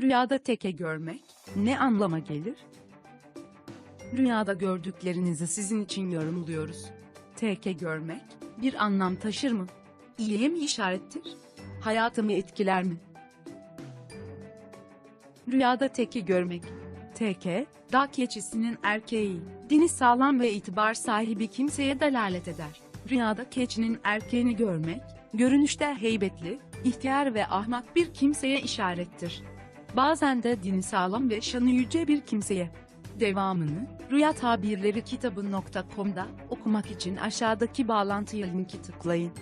Rüyada teke görmek ne anlama gelir? Rüyada gördüklerinizi sizin için yorumluyoruz. Teke görmek bir anlam taşır mı? İyiye mi işarettir? Hayatımı etkiler mi? Rüyada teki görmek. Teke, dağ keçisinin erkeği, dini sağlam ve itibar sahibi kimseye dalalet eder. Rüyada keçinin erkeğini görmek, görünüşte heybetli, ihtiyar ve ahmak bir kimseye işarettir. Bazen de dini sağlam ve şanı yüce bir kimseye. Devamını, Rüya Tabirleri kitabı.com'da okumak için aşağıdaki bağlantıya linki tıklayın.